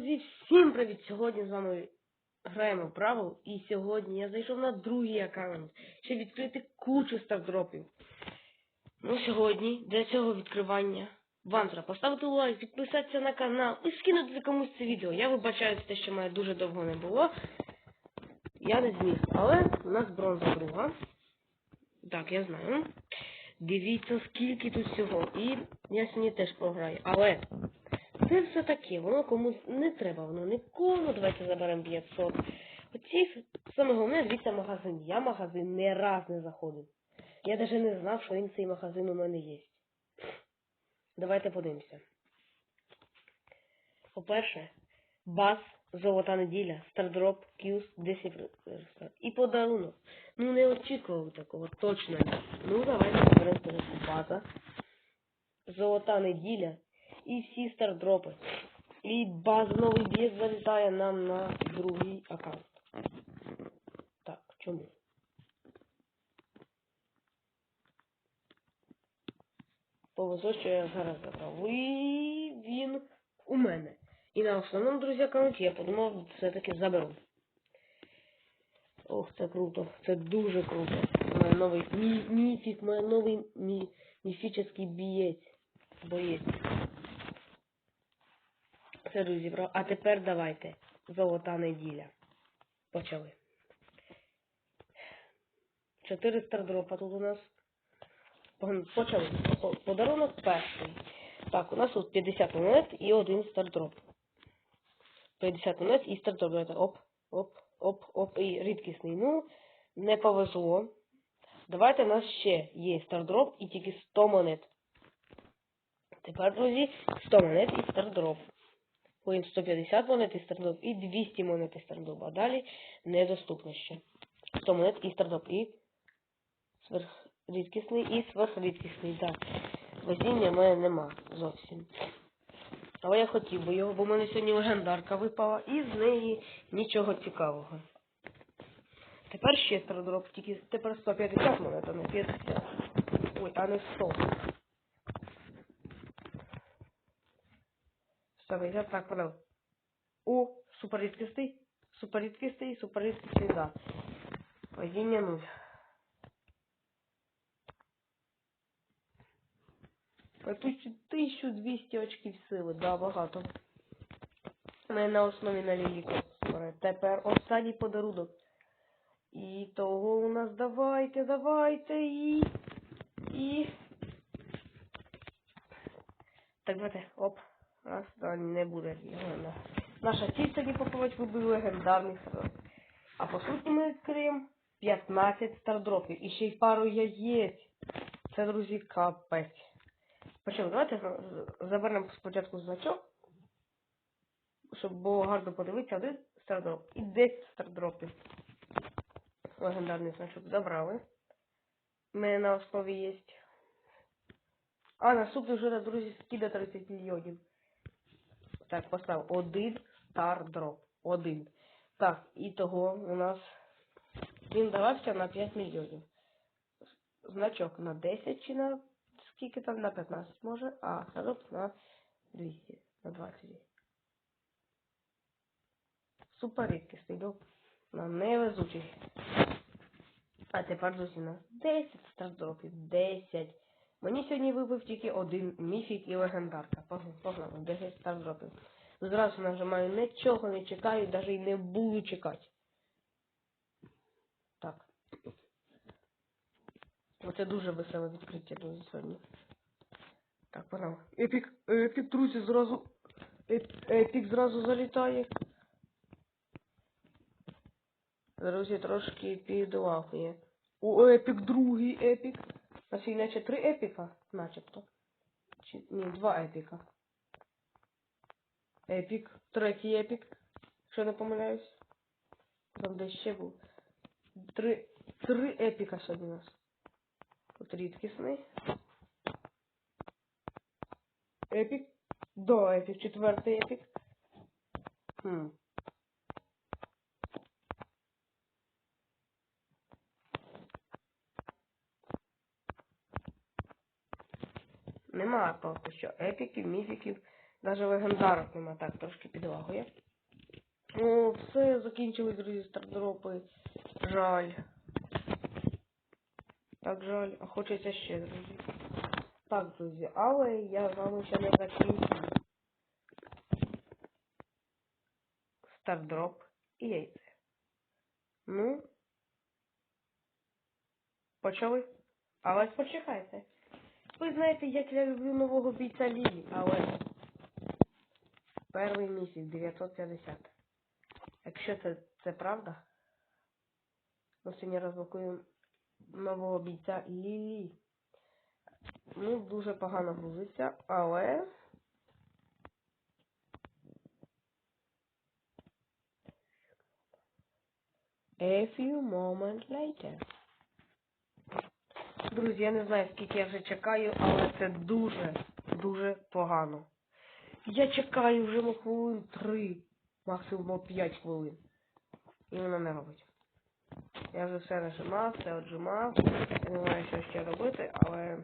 друзі, всім привіт! Сьогодні з вами граємо в Бравл, і сьогодні я зайшов на другий аккаунт, щоб відкрити кучу стардропів. Ну, сьогодні для цього відкривання вам треба поставити лайк, підписатися на канал і скинути комусь це відео. Я вибачаю те, що мене дуже довго не було. Я не зміг, але у нас бронза друга. Так, я знаю. Дивіться, скільки тут всього. І я сьогодні теж програю. Але це все таке, воно комусь не треба, воно нікому. Давайте заберемо 500. Оці саме головне, дивіться магазин. Я магазин не раз не заходив. Я навіть не знав, що він цей магазин у мене є. Давайте подивимося. По-перше, бас, золота неділя, стардроп, кюс, 10 і подарунок. Ну не очікував такого, точно. Ну давайте заберемо база. Золота неділя і всі стардропи. І базовий б'єк залітає нам на другий аккаунт. Так, чому? Повезло, що я зараз забрав. І він у мене. І на основному, друзі, аккаунті я подумав, все-таки заберу. Ох, це круто. Це дуже круто. Мене новий міфік, мене новий мі, міфічний бієць. Боєць. Це друзі, бро. А тепер давайте. Золота неділя. Почали. Чотири стардропа тут у нас. Почали. Подарунок перший. Так, у нас тут 50 монет і один стардроп. 50 монет і стардроп. Давайте. Оп, оп, оп, оп. І рідкісний. Ну, не повезло. Давайте у нас ще є стардроп і тільки 100 монет. Тепер, друзі, 100 монет і стардроп. Потім 150 монет і стардроп і 200 монет і стардроп. А далі недоступно ще. 100 монет і стардроп. І сверхрідкісний і сверхрідкісний. Так. Везіння в мене нема зовсім. Але я хотів би його, бо в мене сьогодні легендарка випала, і з неї нічого цікавого. Тепер ще стардроп, тільки тепер 150 монет, а не 50. Ой, а не 100. 150, так, подав. О, суперрідкістий, суперрідкістий, суперрідкістий, да. Падіння 0. По 1200 очків сили, да, багато. Ми на основі на ліліку. Тепер останній подарунок. І того у нас давайте, давайте і. І. Так, давайте, оп. Раз, да, не буде легенда. Наша ціль сьогодні попробувати вибив легендарний стардроп. А по суті ми відкриємо 15 стардропів. І ще й пару яєць. Це, друзі, капець. Почему? Давайте заберемо спочатку значок, щоб було гарно подивитися один стардроп і 10 стардропів. Легендарний значок забрали. У мене на основі є. А наступний вже, друзі, скида 30 мільйонів. Так, постав один стардроп. Один. Так, і того у нас він давався на 5 мільйонів. Значок на 10 чи на скільки там на 15 може, а стардроп на 200, на 20. Супер рідкісний, ну, на невезучий. А тепер, друзі, у нас 10 стардропів, 10. Мені сьогодні вибив тільки один міфік і легендарка. Погнали, погнали, 10 стардропів. Зразу нажимаю нічого не чекаю, навіть і не буду чекати. Так. Оце дуже веселе відкриття друзі, сьогодні. Так, погнали. Епік, епік, друзі, зразу. Еп- Епік зразу залітає. Друзі, трошки підлахує. О, епік, другий епік. У нас є наче три епіка, начебто. Чи, ні, два епіка. Епік, третій епік. Якщо не помиляюсь. Там десь ще був. Три, три епіка сьогодні у нас. Тут рідкісний. Епік. Да, епік, четвертий епік. Хм. Нема поки що епіків, міфіків. Даже легендарок нема, так, трошки підлагує. Ну, все, закінчили, друзі, стардропи. Жаль. Так жаль, а хочеться ще, друзі. Так, друзі, але я з вами ще не закінчую. Стардроп і яйце. Ну. Почали? Але почекайте. Ви знаєте, як я люблю нового бійця Лілі, але перший місяць 950. Якщо це, це правда, ми сьогодні розблокуємо нового бійця Лілі. Ну, дуже погано грузиться, але. A few moments later. Друзі, я не знаю, скільки я вже чекаю, але це дуже, дуже погано. Я чекаю вже ну, хвилин 3, максимум 5 хвилин. І вона не робить. Я вже все нажимав, все отжимав. Я не знаю, що ще робити, але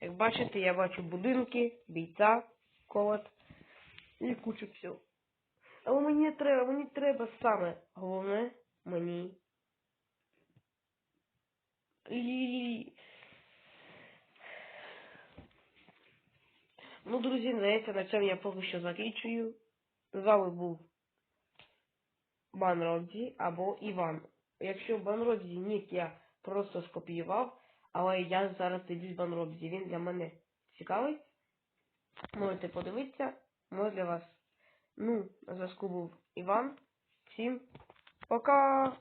як бачите, я бачу будинки, бійця, колот і кучу всього. Але мені треба, мені треба саме головне мені. І... Ну, друзі, здається, на цьому я поки що закінчую. З вами був Банродзі або Іван. Якщо Банродзі нік я просто скопіював, але я зараз дивлюсь Банродзі. Він для мене цікавий. Можете подивитися. Може для вас. Ну, на зв'язку був Іван. Всім пока!